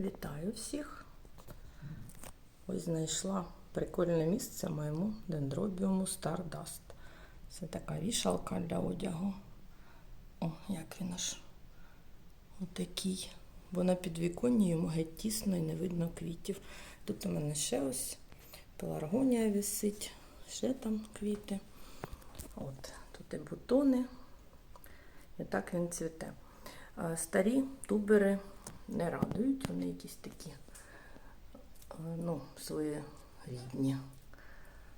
Вітаю всіх. Ось знайшла прикольне місце моєму дендробіуму Stardust. Це така вішалка для одягу. О, як він аж отакий. Бо на підвіконні йому геть тісно і не видно квітів. Тут у мене ще ось пеларгонія висить, ще там квіти. От, тут і бутони. І так він цвіте. Старі тубери не радують, вони якісь такі, е, ну, свої рідні,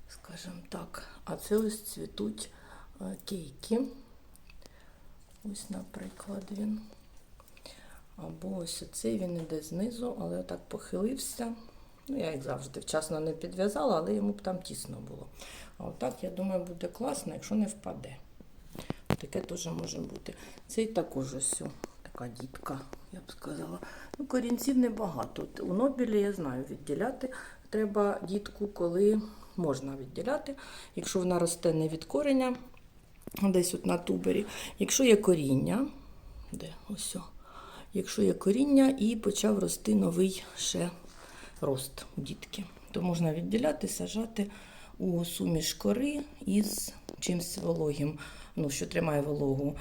скажімо так. А це ось цвітуть е, кейки. Ось, наприклад, він. Або ось оцей він іде знизу, але так похилився. Ну, я, як завжди, вчасно не підв'язала, але йому б там тісно було. А отак, я думаю, буде класно, якщо не впаде. Таке теж може бути. Цей також ось така дітка, я б сказала. Ну, корінців небагато. У Нобілі я знаю, відділяти треба дітку, коли можна відділяти, якщо вона росте не від кореня, десь от на тубері. Якщо є коріння, де ось. Якщо є коріння і почав рости новий ще рост дітки, то можна відділяти, сажати у суміш кори із чимось вологим, ну, що тримає вологу.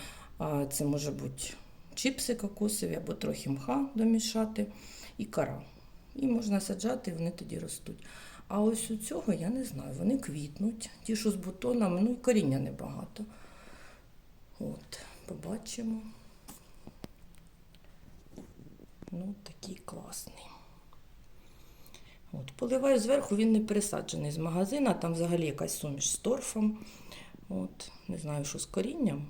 Це може бути чіпси кокосові або трохи мха домішати і кара. І можна саджати, і вони тоді ростуть. А ось у цього я не знаю, вони квітнуть. Ті, що з бутонами, ну і коріння небагато. От, побачимо. Ну, такий класний. От, поливаю зверху, він не пересаджений з магазина, там взагалі якась суміш з торфом. От, не знаю, що з корінням.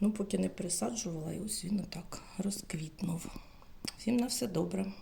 Ну, поки не присаджувала, і ось він отак розквітнув. Всім на все добре.